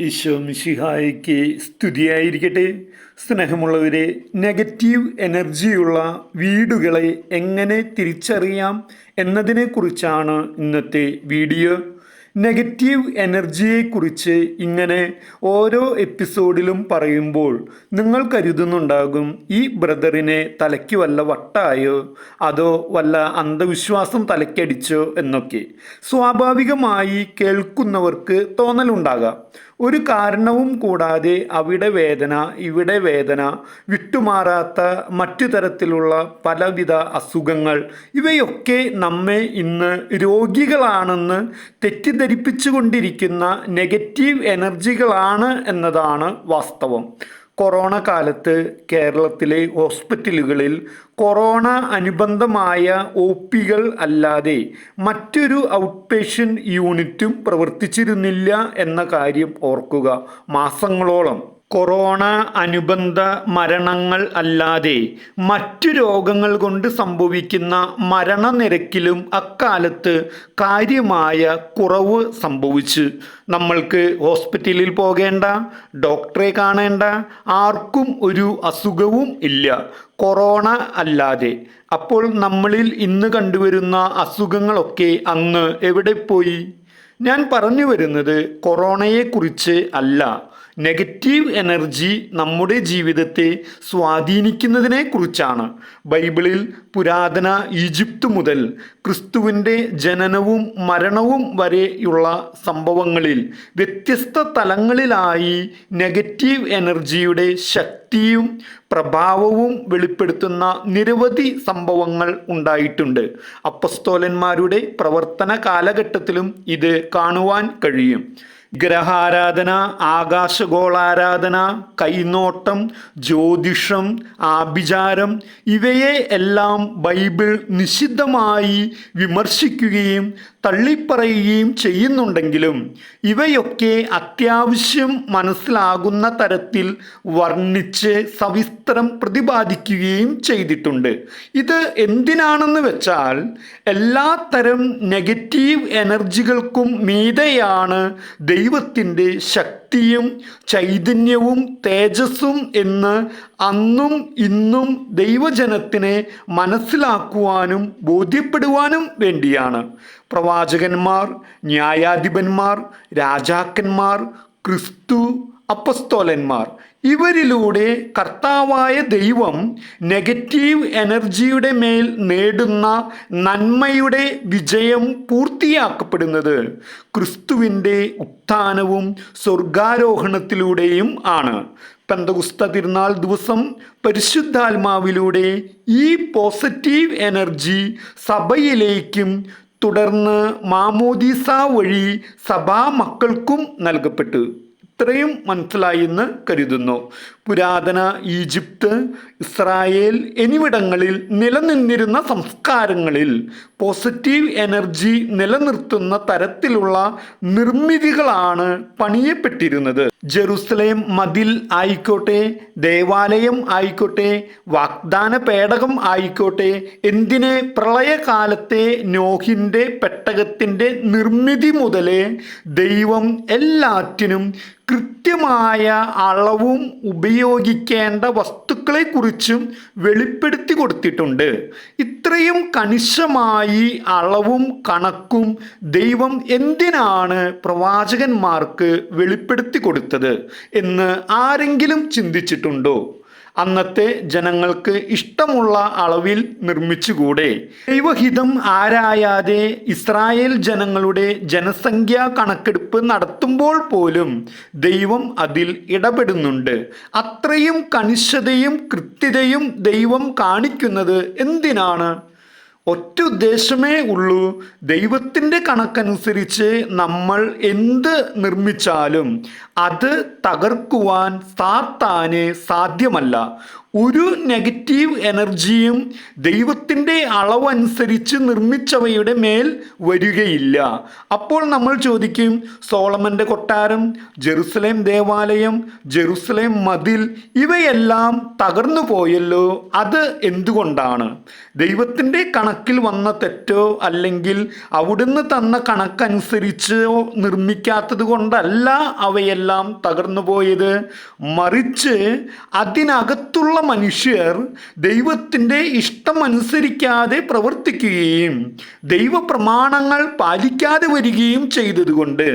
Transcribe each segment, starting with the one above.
ഈശോ മിശിഹായ്ക്ക് സ്തുതിയായിരിക്കട്ടെ. സ്നേഹമുള്ളവരെ നെഗറ്റീവ് എനർജിയുള്ള വീടുകളെ എങ്ങനെ തിരിച്ചറിയാം എന്നതിനെക്കുറിച്ചാണ് ഇന്നത്തെ വീഡിയോ. നെഗറ്റീവ് എനർജിയെക്കുറിച്ച് ഇങ്ങനെ ഓരോ എപ്പിസോഡിലും പറയുമ്പോൾ നിങ്ങൾ കരുതുന്നുണ്ടാകും ഈ ബ്രദറിനെ തലയ്ക്ക് വല്ല വട്ടായോ? അതോ വല്ല അന്ധവിശ്വാസം തലയ്ക്കടിച്ചോ? എന്നൊക്കെ. സ്വാഭാവികമായി കേൾക്കുന്നവർക്ക് തോന്നലുണ്ടാകാം. ഒരു കാരണവും കൂടാതെ അവിടെ വേദന ഇവിടെ വേദന വിട്ടുമാറാത്ത മറ്റു തരത്തിലുള്ള പലവിധ അസുഖങ്ങൾ ഇവയൊക്കെ നമ്മെ ഇന്ന് രോഗികളാണെന്ന് തെറ്റിദ്ധരിപ്പിച്ചുകൊണ്ടിരിക്കുന്ന നെഗറ്റീവ് എനർജികളാണ് എന്നതാണ് വാസ്തവം. കൊറോണ കാലത്ത് കേരളത്തിലെ ഹോസ്പിറ്റലുകളിൽ കൊറോണ അനുബന്ധമായ ഒ പികൾ അല്ലാതെ മറ്റൊരു ഔട്ട് പേഷ്യന്റ് യൂണിറ്റും പ്രവർത്തിച്ചിരുന്നില്ല എന്ന കാര്യം ഓർക്കുക. മാസങ്ങളോളം. കൊറോണ അനുബന്ധ മരണങ്ങൾ അല്ലാതെ മറ്റു രോഗങ്ങൾ കൊണ്ട് സംഭവിക്കുന്ന മരണനിരക്കിലും അക്കാലത്ത് കാര്യമായ കുറവ് സംഭവിച്ചു. നമ്മൾക്ക് ഹോസ്പിറ്റലിൽ പോകേണ്ട ഡോക്ടറെ കാണേണ്ട ആർക്കും ഒരു അസുഖവും ഇല്ല. കൊറോണ അല്ലാതെ. അപ്പോൾ നമ്മളിൽ ഇന്ന് കണ്ടുവരുന്ന അസുഖങ്ങളൊക്കെ അങ്ങ് എവിടെ പോയി? ഞാൻ പറഞ്ഞു വരുന്നത് കൊറോണയെക്കുറിച്ച് അല്ല. നെഗറ്റീവ് എനർജി നമ്മുടെ ജീവിതത്തെ സ്വാധീനിക്കുന്നതിനെ കുറിച്ചാണ്. ബൈബിളിൽ പുരാതന ഈജിപ്ത് മുതൽ ക്രിസ്തുവിന്റെ ജനനവും മരണവും വരെയുള്ള സംഭവങ്ങളിൽ വ്യത്യസ്ത തലങ്ങളിലായി നെഗറ്റീവ് എനർജിയുടെ ശക്തിയും പ്രഭാവവും വെളിപ്പെടുത്തുന്ന നിരവധി സംഭവങ്ങൾ ഉണ്ടായിട്ടുണ്ട്. അപ്പസ്തോലന്മാരുടെ പ്രവർത്തന കാലഘട്ടത്തിലും ഇത് കാണുവാൻ കഴിയും. ഗ്രഹാരാധന ആകാശഗോളാരാധന കൈനോട്ടം ജ്യോതിഷം ആഭിചാരം ഇവയെ എല്ലാം ബൈബിൾ നിഷിദ്ധമായി വിമർശിക്കുകയും തള്ളിപ്പറയുകയും ചെയ്യുന്നുണ്ടെങ്കിലും ഇവയൊക്കെ അത്യാവശ്യം മനസ്സിലാകുന്ന തരത്തിൽ വർണിച്ച് സവിസ്തരം പ്രതിപാദിക്കുകയും ചെയ്തിട്ടുണ്ട്. ഇത് എന്തിനാണെന്ന് വെച്ചാൽ എല്ലാ തരം നെഗറ്റീവ് എനർജികൾക്കും മീതെയാണ് ദൈവത്തിന്റെ ശക്തിയും ചൈതന്യവും തേജസ്സും എന്ന് അന്നും ഇന്നും ദൈവജനത്തിനെ മനസ്സിലാക്കുവാനും ബോധ്യപ്പെടുവാനും വേണ്ടിയാണ്. പ്രവാചകന്മാർ ന്യായാധിപന്മാർ രാജാക്കന്മാർ ക്രിസ്തു അപ്പസ്തോലന്മാർ ഇവരിലൂടെ കർത്താവായ ദൈവം നെഗറ്റീവ് എനർജിയുടെ മേൽ നേടുന്ന നന്മയുടെ വിജയം പൂർത്തിയാക്കപ്പെടുന്നത് ക്രിസ്തുവിന്റെ ഉത്ഥാനവും സ്വർഗാരോഹണത്തിലൂടെയും ആണ്. പെന്തകുസ്ത തിരുനാൾ ദിവസം പരിശുദ്ധാത്മാവിലൂടെ ഈ പോസിറ്റീവ് എനർജി സഭയിലേക്കും തുടർന്ന് മാമോദീസ വഴി സഭാ മക്കൾക്കും നൽകപ്പെട്ടു. ഇത്രയും മനസ്സിലായി എന്ന് കരുതുന്നു. പുരാതന ഈജിപ്ത് ഇസ്രായേൽ എന്നിവിടങ്ങളിൽ നിലനിന്നിരുന്ന സംസ്കാരങ്ങളിൽ പോസിറ്റീവ് എനർജി നിലനിർത്തുന്ന തരത്തിലുള്ള നിർമ്മിതികളാണ് പണിയപ്പെട്ടിരുന്നത്. ജെറുസലേം മതിൽ ആയിക്കോട്ടെ ദേവാലയം ആയിക്കോട്ടെ വാഗ്ദാന പേടകം ആയിക്കോട്ടെ എന്തിനെ പ്രളയകാലത്തെ നോഹിന്റെ പെട്ടകത്തിന്റെ നിർമ്മിതി മുതലേ ദൈവം എല്ലാറ്റിനും കൃത്യമായ അളവും ഉപയോഗിക്കേണ്ട വസ്തുക്കളെക്കുറിച്ചും വെളിപ്പെടുത്തി കൊടുത്തിട്ടുണ്ട്. ഇത്രയും കണിശമായി അളവും കണക്കും ദൈവം എന്തിനാണ് പ്രവാചകന്മാർക്ക് വെളിപ്പെടുത്തി കൊടുത്തത് എന്ന് ആരെങ്കിലും ചിന്തിച്ചിട്ടുണ്ടോ? അന്നത്തെ ജനങ്ങൾക്ക് ഇഷ്ടമുള്ള അളവിൽ നിർമ്മിച്ചുകൂടെ? ദൈവഹിതം ആരായാതെ ഇസ്രായേൽ ജനങ്ങളുടെ ജനസംഖ്യാ കണക്കെടുപ്പ് നടത്തുമ്പോൾ പോലും ദൈവം അതിൽ ഇടപെടുന്നുണ്ട്. അത്രയും കണിശതയും കൃത്യതയും ദൈവം കാണിക്കുന്നത് എന്തിനാണ്? ഒറ്റ ഉദ്ദേശമേ ഉള്ളൂ. ദൈവത്തിന്റെ കണക്കനുസരിച്ച് നമ്മൾ എന്ത് നിർമ്മിച്ചാലും അത് തകർക്കുവാൻ സാത്താന് സാധ്യമല്ല. ഒരു നെഗറ്റീവ് എനർജിയും ദൈവത്തിന്റെ അളവനുസരിച്ച് നിർമ്മിച്ചവയുടെ മേൽ വരികയില്ല. അപ്പോൾ നമ്മൾ ചോദിക്കും സോളമന്റെ കൊട്ടാരം ജെറുസലേം ദേവാലയം ജെറുസലേം മതിൽ ഇവയെല്ലാം തകർന്നു പോയല്ലോ അത് എന്തുകൊണ്ടാണ്? ദൈവത്തിന്റെ കണക്കിൽ വന്ന തെറ്റോ അല്ലെങ്കിൽ അവിടുന്ന് തന്ന കണക്കനുസരിച്ചോ നിർമ്മിക്കാത്തത് കൊണ്ടല്ല അവയെല്ലാം തകർന്നു പോയത്. മറിച്ച് അതിനകത്തുള്ള മനുഷ്യർ ദൈവത്തിന്റെ ഇഷ്ടമനുസരിക്കാതെ പ്രവർത്തിക്കുകയും ദൈവപ്രമാണങ്ങൾ പാലിക്കാതെ വരികയും ചെയ്തതുകൊണ്ട്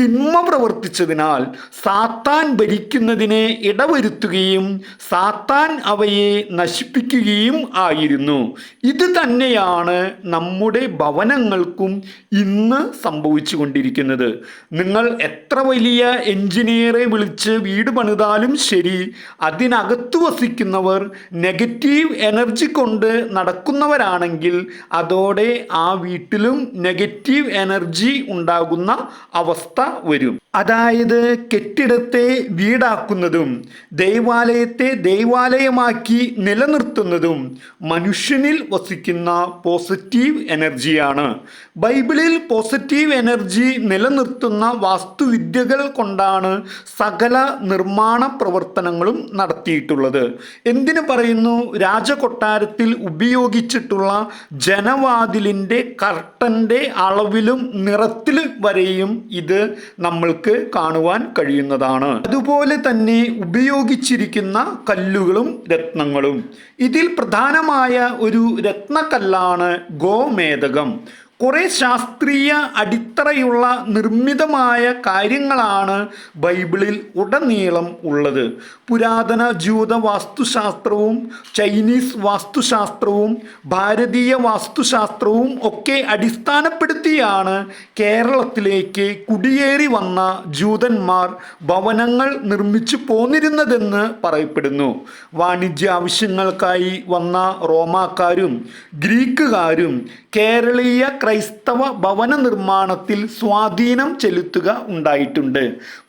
തിന്മ പ്രവർത്തിച്ചതിനാൽ സാത്താൻ ഭരിക്കുന്നതിനെ ഇടവരുത്തുകയും സാത്താൻ അവയെ നശിപ്പിക്കുകയും ആയിരുന്നു. ഇത് തന്നെയാണ് നമ്മുടെ ഭവനങ്ങൾക്കും ഇന്ന് സംഭവിച്ചു കൊണ്ടിരിക്കുന്നത് നിങ്ങൾ എത്ര വലിയ എഞ്ചിനീയറെ വിളിച്ച് വീട് പണിതാലും ശരി അതിനകത്ത് വസിക്കുന്നവർ നെഗറ്റീവ് എനർജി കൊണ്ട് നടക്കുന്നവരാണെങ്കിൽ അതോടെ ആ വീട്ടിലും നെഗറ്റീവ് എനർജി ഉണ്ടാകുന്ന അവസ്ഥ വരും. അതായത് കെട്ടിടത്തെ വീടാക്കുന്നതും ദൈവാലയത്തെ ദൈവാലയമാക്കി നിലനിർത്തുന്നതും മനുഷ്യനിൽ വസിക്കുന്ന പോസിറ്റീവ് എനർജിയാണ് ബൈബിളിൽ പോസിറ്റീവ് എനർജി നിലനിർത്തുന്ന വാസ്തുവിദ്യകൾ കൊണ്ടാണ് സകല നിർമ്മാണ പ്രവർത്തനങ്ങളും നടത്തിയിട്ടുള്ളത്. എന്തിനു പറയുന്നു? രാജകൊട്ടാരത്തിൽ ഉപയോഗിച്ചിട്ടുള്ള ജനവാതിലിന്റെ കർട്ടന്റെ അളവിലും നിറത്തിലും വരെയും ഇത് നമ്മൾക്ക് കാണുവാൻ കഴിയുന്നതാണ്. അതുപോലെ തന്നെ ഉപയോഗിച്ചിരിക്കുന്ന കല്ലുകളും രത്നങ്ങളും. ഇതിൽ പ്രധാനമായ ഒരു രത്നക്കല്ലാണ് ഗോമേതകം കുറേ ശാസ്ത്രീയ അടിത്തറയുള്ള നിർമ്മിതമായ കാര്യങ്ങളാണ് ബൈബിളിൽ ഉടനീളം ഉള്ളത്. പുരാതന ജൂത വാസ്തുശാസ്ത്രവും ചൈനീസ് വാസ്തുശാസ്ത്രവും ഭാരതീയ വാസ്തുശാസ്ത്രവും ഒക്കെ അടിസ്ഥാനപ്പെടുത്തിയാണ് കേരളത്തിലേക്ക് കുടിയേറി വന്ന ജൂതന്മാർ ഭവനങ്ങൾ നിർമ്മിച്ചു പോന്നിരുന്നതെന്ന് പറയപ്പെടുന്നു. വാണിജ്യ ആവശ്യങ്ങൾക്കായി വന്ന റോമാക്കാരും ഗ്രീക്കുകാരും കേരളീയ ക്രൈസ്തവ ഭവന നിർമ്മാണത്തിൽ സ്വാധീനം ചെലുത്തുക ഉണ്ടായിട്ടുണ്ട്.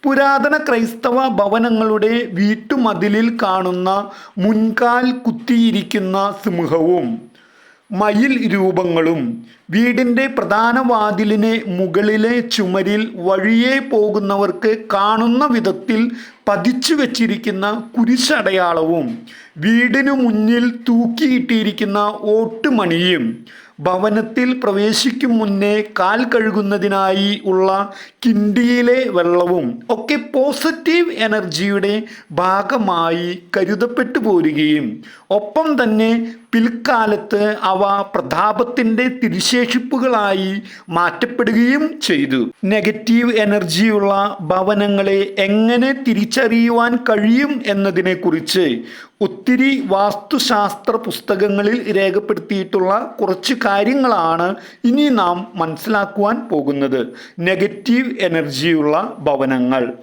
പുരാതന ക്രൈസ്തവ ഭവനങ്ങളുടെ വീട്ടുമതിലിൽ കാണുന്ന മുൻകാൽ കുത്തിയിരിക്കുന്ന സിംഹവും മയിൽ രൂപങ്ങളും വീടിന്റെ പ്രധാന വാതിലിനെ മുകളിലെ ചുമരിൽ വഴിയെ പോകുന്നവർക്ക് കാണുന്ന വിധത്തിൽ പതിച്ചു വച്ചിരിക്കുന്ന കുരിശടയാളവും വീടിനു മുന്നിൽ തൂക്കിയിട്ടിരിക്കുന്ന ഓട്ടുമണിയും ഭവനത്തിൽ പ്രവേശിക്കും മുന്നേ കാൽ കഴുകുന്നതിനായി ഉള്ള കിണ്ടിയിലെ വെള്ളവും ഒക്കെ പോസിറ്റീവ് എനർജിയുടെ ഭാഗമായി കരുതപ്പെട്ടു പോരുകയും ഒപ്പം തന്നെ പിൽക്കാലത്ത് അവ പ്രതാപത്തിന്റെ തിരിശേഷിപ്പുകളായി മാറ്റപ്പെടുകയും ചെയ്തു. നെഗറ്റീവ് എനർജിയുള്ള ഭവനങ്ങളെ എങ്ങനെ തിരിച്ചറിയുവാൻ കഴിയും എന്നതിനെക്കുറിച്ച് ഒത്തിരി വാസ്തുശാസ്ത്ര പുസ്തകങ്ങളിൽ രേഖപ്പെടുത്തിയിട്ടുള്ള കുറച്ച് കാര്യങ്ങളാണ് ഇനി നാം മനസ്സിലാക്കുവാൻ പോകുന്നത്. നെഗറ്റീവ് എനർജിയുള്ള ഭവനങ്ങൾ.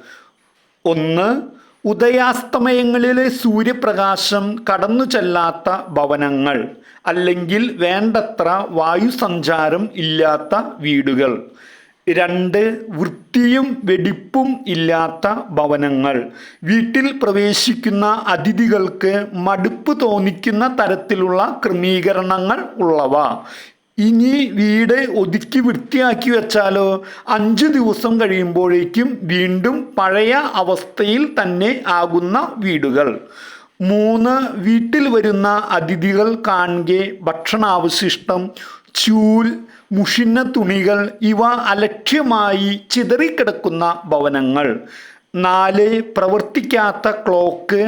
ഒന്ന് ഉദയാസ്തമയങ്ങളിലെ സൂര്യപ്രകാശം കടന്നു ചെല്ലാത്ത ഭവനങ്ങൾ അല്ലെങ്കിൽ വേണ്ടത്ര വായുസഞ്ചാരം ഇല്ലാത്ത വീടുകൾ. രണ്ട് വൃത്തിയും വെടിപ്പും ഇല്ലാത്ത ഭവനങ്ങൾ. വീട്ടിൽ പ്രവേശിക്കുന്ന അതിഥികൾക്ക് മടുപ്പ് തോന്നിക്കുന്ന തരത്തിലുള്ള ക്രമീകരണങ്ങൾ ഉള്ളവ. ഇനി വീട് ഒതുക്കി വൃത്തിയാക്കി വെച്ചാലോ? അഞ്ച് ദിവസം കഴിയുമ്പോഴേക്കും വീണ്ടും പഴയ അവസ്ഥയിൽ തന്നെ ആകുന്ന വീടുകൾ. മൂന്ന് വീട്ടിൽ വരുന്ന അതിഥികൾ കാണുകെ ഭക്ഷണാവശിഷ്ടം ചൂൽ മുഷിഞ്ഞ തുണികൾ ഇവ അലക്ഷ്യമായി ചിതറിക്കിടക്കുന്ന ഭവനങ്ങൾ. നാല് പ്രവർത്തിക്കാത്ത ക്ലോക്ക്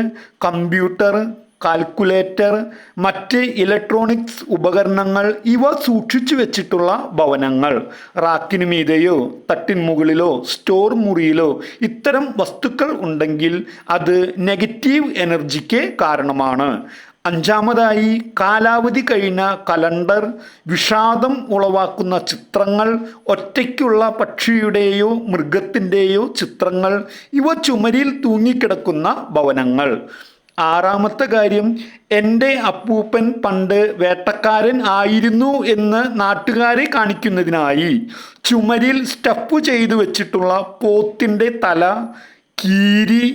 കമ്പ്യൂട്ടർ കാൽക്കുലേറ്റർ മറ്റ് ഇലക്ട്രോണിക്സ് ഉപകരണങ്ങൾ ഇവ സൂക്ഷിച്ചു വെച്ചിട്ടുള്ള ഭവനങ്ങൾ. റാക്കിനു മീതെയോ തട്ടിൻ മുകളിലോ സ്റ്റോർ മുറിയിലോ ഇത്തരം വസ്തുക്കൾ ഉണ്ടെങ്കിൽ അത് നെഗറ്റീവ് എനർജിക്ക് കാരണമാണ്. അഞ്ചാമതായി കാലാവധി കഴിഞ്ഞ കലണ്ടർ വിഷാദം ഉളവാക്കുന്ന ചിത്രങ്ങൾ ഒറ്റയ്ക്കുള്ള പക്ഷിയുടെയോ മൃഗത്തിന്റെയോ ചിത്രങ്ങൾ ഇവ ചുമരിൽ തൂങ്ങിക്കിടക്കുന്ന ഭവനങ്ങൾ. ആറാമത്തെ കാര്യം എന്റെ അപ്പൂപ്പൻ പണ്ട് വേട്ടക്കാരൻ ആയിരുന്നു എന്ന് നാട്ടുകാരെ കാണിക്കുന്നതിനായി ചുമരിൽ സ്റ്റഫ് ചെയ്തു വെച്ചിട്ടുള്ള പോത്തിന്റെ തല കീരി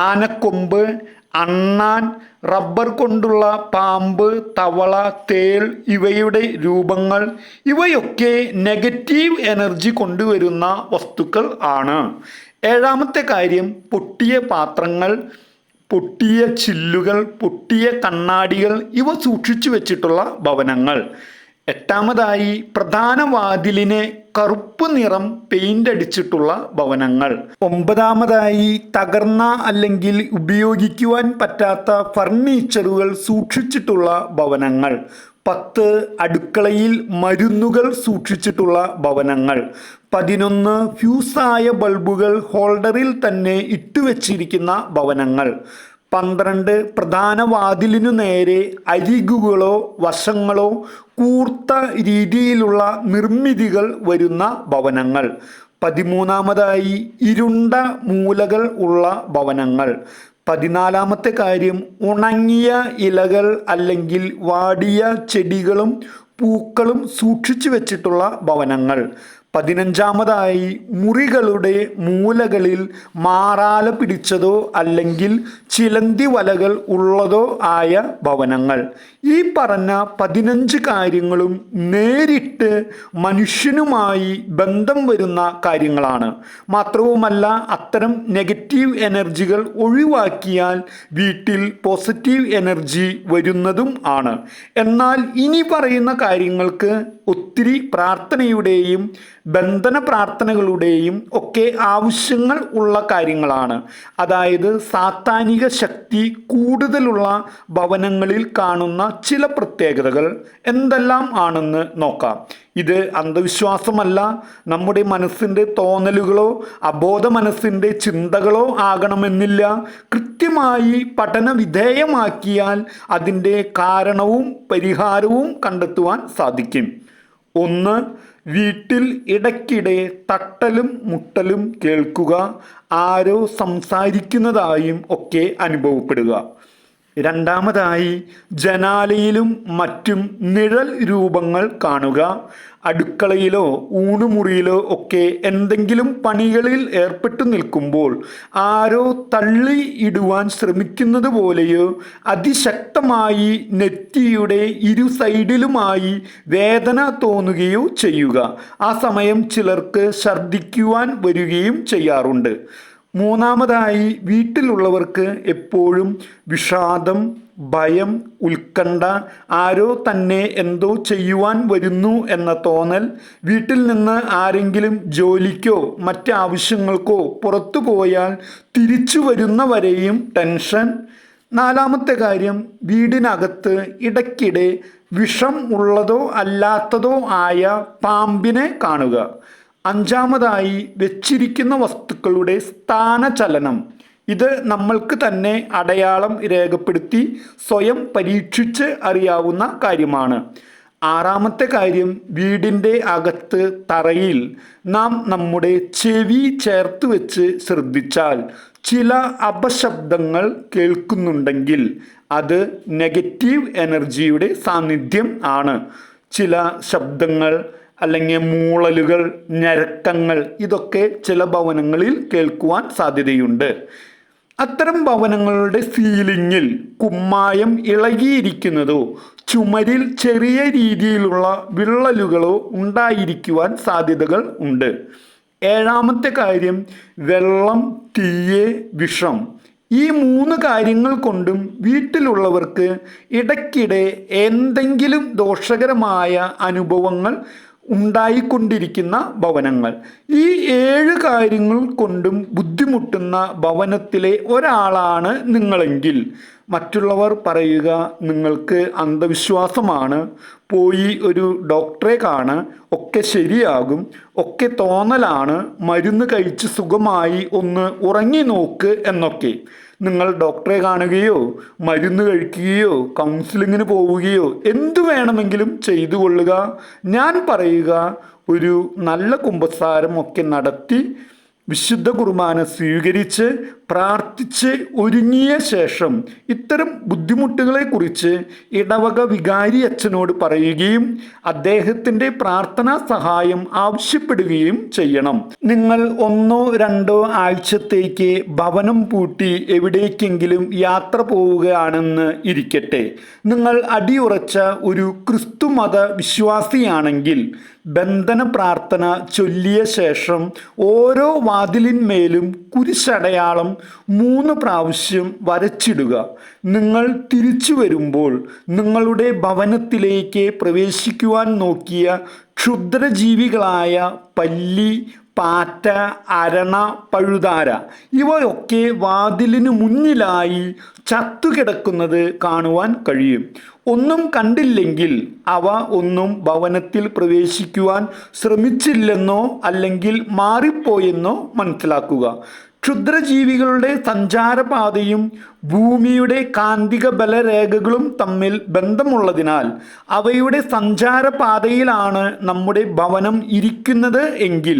ആനക്കൊമ്പ് അണ്ണാൻ റബ്ബർ കൊണ്ടുള്ള പാമ്പ് തവള തേൾ ഇവയുടെ രൂപങ്ങൾ ഇവയൊക്കെ നെഗറ്റീവ് എനർജി കൊണ്ടുവരുന്ന വസ്തുക്കൾ ആണ്. ഏഴാമത്തെ കാര്യം പൊട്ടിയ പാത്രങ്ങൾ പൊട്ടിയ ചില്ലുകൾ പൊട്ടിയ കണ്ണാടികൾ ഇവ സൂക്ഷിച്ചു വെച്ചിട്ടുള്ള ഭവനങ്ങൾ. എട്ടാമതായി പ്രധാന വാതിലിനെ കറുപ്പ് നിറം പെയിന്റ് അടിച്ചിട്ടുള്ള ഭവനങ്ങൾ. ഒമ്പതാമതായി തകർന്ന അല്ലെങ്കിൽ ഉപയോഗിക്കുവാൻ പറ്റാത്ത ഫർണിച്ചറുകൾ സൂക്ഷിച്ചിട്ടുള്ള ഭവനങ്ങൾ. പത്ത് അടുക്കളയിൽ മരുന്നുകൾ സൂക്ഷിച്ചിട്ടുള്ള ഭവനങ്ങൾ. പതിനൊന്ന് ഫ്യൂസായ ബൾബുകൾ ഹോൾഡറിൽ തന്നെ ഇട്ടുവച്ചിരിക്കുന്ന ഭവനങ്ങൾ. പന്ത്രണ്ട് പ്രധാന വാതിലിനു നേരെ അരികുകളോ വശങ്ങളോ കൂർത്ത രീതിയിലുള്ള നിർമ്മിതികൾ വരുന്ന ഭവനങ്ങൾ. പതിമൂന്നാമതായി ഇരുണ്ട മൂലകൾ ഉള്ള ഭവനങ്ങൾ. പതിനാലാമത്തെ കാര്യം ഉണങ്ങിയ ഇലകൾ അല്ലെങ്കിൽ വാടിയ ചെടികളും പൂക്കളും സൂക്ഷിച്ചു വെച്ചിട്ടുള്ള ഭവനങ്ങൾ. പതിനഞ്ചാമതായി മുറികളുടെ മൂലകളിൽ മാറാല പിടിച്ചതോ അല്ലെങ്കിൽ ചിലന്തി വലകൾ ഉള്ളതോ ആയ ഭവനങ്ങൾ. ഈ പറഞ്ഞ പതിനഞ്ച് കാര്യങ്ങളും നേരിട്ട് മനുഷ്യനുമായി ബന്ധം വരുന്ന കാര്യങ്ങളാണ്. മാത്രവുമല്ല അത്തരം നെഗറ്റീവ് എനർജികൾ ഒഴിവാക്കിയാൽ വീട്ടിൽ പോസിറ്റീവ് എനർജി വരുന്നതും ആണ്. എന്നാൽ ഇനി പറയുന്ന കാര്യങ്ങൾക്ക് ഒത്തിരി പ്രാർത്ഥനയുടെയും ബന്ധന പ്രാർത്ഥനകളുടെയും ഒക്കെ ആവശ്യങ്ങൾ ഉള്ള കാര്യങ്ങളാണ്. അതായത് സാത്താനിക ശക്തി കൂടുതലുള്ള ഭവനങ്ങളിൽ കാണുന്ന ചില പ്രത്യേകതകൾ എന്തെല്ലാം ആണെന്ന് നോക്കാം. ഇത് അന്ധവിശ്വാസമല്ല നമ്മുടെ മനസ്സിന്റെ തോന്നലുകളോ അബോധ മനസ്സിന്റെ ചിന്തകളോ ആകണമെന്നില്ല. കൃത്യമായി പഠന വിധേയമാക്കിയാൽ അതിന്റെ കാരണവും പരിഹാരവും കണ്ടെത്തുവാൻ സാധിക്കും. ഒന്ന് വീട്ടിൽ ഇടയ്ക്കിടെ തട്ടലും മുട്ടലും കേൾക്കുക ആരോ സംസാരിക്കുന്നതായും ഒക്കെ അനുഭവപ്പെടുക. രണ്ടാമതായി ജനാലയിലും മറ്റും നിഴൽ രൂപങ്ങൾ കാണുക. അടുക്കളയിലോ ഊണുമുറിയിലോ ഒക്കെ എന്തെങ്കിലും പണികളിൽ ഏർപ്പെട്ടു നിൽക്കുമ്പോൾ ആരോ തള്ളി ഇടുവാൻ ശ്രമിക്കുന്നത് പോലെയോ അതിശക്തമായി നെറ്റിയുടെ ഇരു സൈഡിലുമായി വേദന തോന്നുകയോ ചെയ്യുക. ആ സമയം ചിലർക്ക് ഛർദ്ദിക്കുവാൻ വരികയും ചെയ്യാറുണ്ട്. മൂന്നാമതായി വീട്ടിലുള്ളവർക്ക് എപ്പോഴും വിഷാദം ഭയം ഉത്കണ്ഠ ആരോ തന്നെ എന്തോ ചെയ്യുവാൻ വരുന്നു എന്ന തോന്നൽ വീട്ടിൽ നിന്ന് ആരെങ്കിലും ജോലിക്കോ മറ്റാവശ്യങ്ങൾക്കോ പുറത്തു പോയാൽ തിരിച്ചു വരുന്നവരെയും ടെൻഷൻ. നാലാമത്തെ കാര്യം വീടിനകത്ത് ഇടയ്ക്കിടെ വിഷം ഉള്ളതോ അല്ലാത്തതോ ആയ പാമ്പിനെ കാണുക. അഞ്ചാമതായി വെച്ചിരിക്കുന്ന വസ്തുക്കളുടെ സ്ഥാനചലനം. ഇത് നമ്മൾക്ക് തന്നെ അടയാളം രേഖപ്പെടുത്തി സ്വയം പരീക്ഷിച്ച് അറിയാവുന്ന കാര്യമാണ്. ആറാമത്തെ കാര്യം വീടിന്റെ അകത്ത് തറയിൽ നാം നമ്മുടെ ചെവി ചേർത്ത് വെച്ച് ശ്രദ്ധിച്ചാൽ ചില അപശബ്ദങ്ങൾ കേൾക്കുന്നുണ്ടെങ്കിൽ അത് നെഗറ്റീവ് എനർജിയുടെ സാന്നിധ്യം ആണ്. ചില ശബ്ദങ്ങൾ അല്ലെങ്കിൽ മൂളലുകൾ ഞരക്കങ്ങൾ ഇതൊക്കെ ചില ഭവനങ്ങളിൽ കേൾക്കുവാൻ സാധ്യതയുണ്ട്. അത്തരം ഭവനങ്ങളുടെ സീലിങ്ങിൽ കുമ്മായം ഇളകിയിരിക്കുന്നതോ ചുമരിൽ ചെറിയ രീതിയിലുള്ള വിള്ളലുകളോ ഉണ്ടായിരിക്കുവാൻ സാധ്യതകൾ ഉണ്ട്. ഏഴാമത്തെ കാര്യം വെള്ളം തീയെ വിഷം. ഈ മൂന്ന് കാര്യങ്ങൾ കൊണ്ടും വീട്ടിലുള്ളവർക്ക് ഇടയ്ക്കിടെ എന്തെങ്കിലും ദോഷകരമായ അനുഭവങ്ങൾ ഉണ്ടായിക്കൊണ്ടിരിക്കുന്ന ഭവനങ്ങൾ. ഈ ഏഴ് കാര്യങ്ങൾ കൊണ്ടും ബുദ്ധിമുട്ടുന്ന ഭവനത്തിലെ ഒരാളാണ് നിങ്ങളെങ്കിൽ. മറ്റുള്ളവർ പറയുക നിങ്ങൾക്ക് അന്ധവിശ്വാസമാണ്. പോയി ഒരു ഡോക്ടറെ കാണ്. ഒക്കെ ശരിയാകും. ഒക്കെ തോന്നലാണ്. മരുന്ന് കഴിച്ച് സുഖമായി ഒന്ന് ഉറങ്ങി നോക്ക് എന്നൊക്കെ. നിങ്ങൾ ഡോക്ടറെ കാണുകയോ മരുന്ന് കഴിക്കുകയോ കൗൺസിലിങ്ങിന് പോവുകയോ എന്തു വേണമെങ്കിലും ചെയ്തു കൊള്ളുക. ഞാൻ പറയുക ഒരു നല്ല കുമ്പസാരം ഒക്കെ നടത്തി വിശുദ്ധ കുർബാന സ്വീകരിച്ച് പ്രാർത്ഥിച്ച് ഒരുങ്ങിയ ശേഷം ഇത്തരം ബുദ്ധിമുട്ടുകളെക്കുറിച്ച് ഇടവക വികാരി അച്ഛനോട് പറയുകയും അദ്ദേഹത്തിന്റെ പ്രാർത്ഥനാ സഹായം ആവശ്യപ്പെടുകയും ചെയ്യണം. നിങ്ങൾ ഒന്നോ രണ്ടോ ആഴ്ചത്തേക്ക് ഭവനം പൂട്ടി എവിടേക്കെങ്കിലും യാത്ര പോവുകയാണെന്ന് ഇരിക്കട്ടെ. നിങ്ങൾ അടിയുറച്ച ഒരു ക്രിസ്തുമത വിശ്വാസിയാണെങ്കിൽ ബന്ധന പ്രാർത്ഥന ചൊല്ലിയ ശേഷം ഓരോ വാതിലിന്മേലും കുരിശടയാളം മൂന്ന് പ്രാവശ്യം വരച്ചിടുക. നിങ്ങൾ തിരിച്ചു വരുമ്പോൾ നിങ്ങളുടെ ഭവനത്തിലേക്ക് പ്രവേശിക്കുവാൻ നോക്കിയ ക്ഷുദ്രജീവികളായ പല്ലി പാറ്റ അരണ പഴുതാര ഇവയൊക്കെ വാതിലിനു മുന്നിലായി ചത്തുകിടക്കുന്നത് കാണുവാൻ കഴിയും. ഒന്നും കണ്ടില്ലെങ്കിൽ അവ ഒന്നും ഭവനത്തിൽ പ്രവേശിക്കുവാൻ ശ്രമിച്ചില്ലെന്നോ അല്ലെങ്കിൽ മാറിപ്പോയെന്നോ മനസ്സിലാക്കുക. ക്ഷുദ്രജീവികളുടെ സഞ്ചാരപാതയും ഭൂമിയുടെ കാന്തിക ബലരേഖകളും തമ്മിൽ ബന്ധമുള്ളതിനാൽ അവയുടെ സഞ്ചാരപാതയിലാണ് നമ്മുടെ ഭവനം ഇരിക്കുന്നത് എങ്കിൽ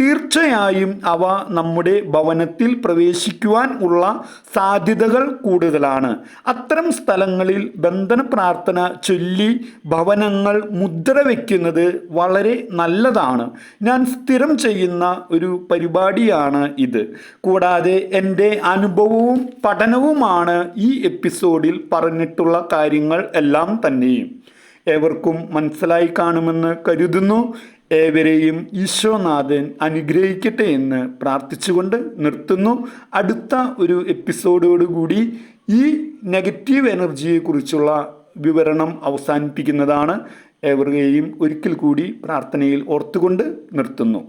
തീർച്ചയായും അവ നമ്മുടെ ഭവനത്തിൽ പ്രവേശിക്കുവാൻ ഉള്ള സാധ്യതകൾ കൂടുതലാണ്. അത്തരം സ്ഥലങ്ങളിൽ ബന്ധന പ്രാർത്ഥന ചൊല്ലി ഭവനങ്ങൾ മുദ്ര വയ്ക്കുന്നത് വളരെ നല്ലതാണ്. ഞാൻ സ്ഥിരം ചെയ്യുന്ന ഒരു പരിപാടിയാണ് ഇത്. കൂടാതെ എന്റെ അനുഭവവും പഠനവുമാണ് ഈ എപ്പിസോഡിൽ പറഞ്ഞിട്ടുള്ള കാര്യങ്ങൾ എല്ലാം തന്നെയും. ഏവർക്കും മനസ്സിലായി കാണുമെന്ന് കരുതുന്നു. ഏവരെയും ഈശോനാഥൻ അനുഗ്രഹിക്കട്ടെ എന്ന് പ്രാർത്ഥിച്ചുകൊണ്ട് നിർത്തുന്നു. അടുത്ത ഒരു എപ്പിസോഡോടുകൂടി ഈ നെഗറ്റീവ് എനർജിയെക്കുറിച്ചുള്ള വിവരണം അവസാനിപ്പിക്കുന്നതാണ്. ഏവരെയും ഒരിക്കൽ കൂടി പ്രാർത്ഥനയിൽ ഓർത്തുകൊണ്ട് നിർത്തുന്നു.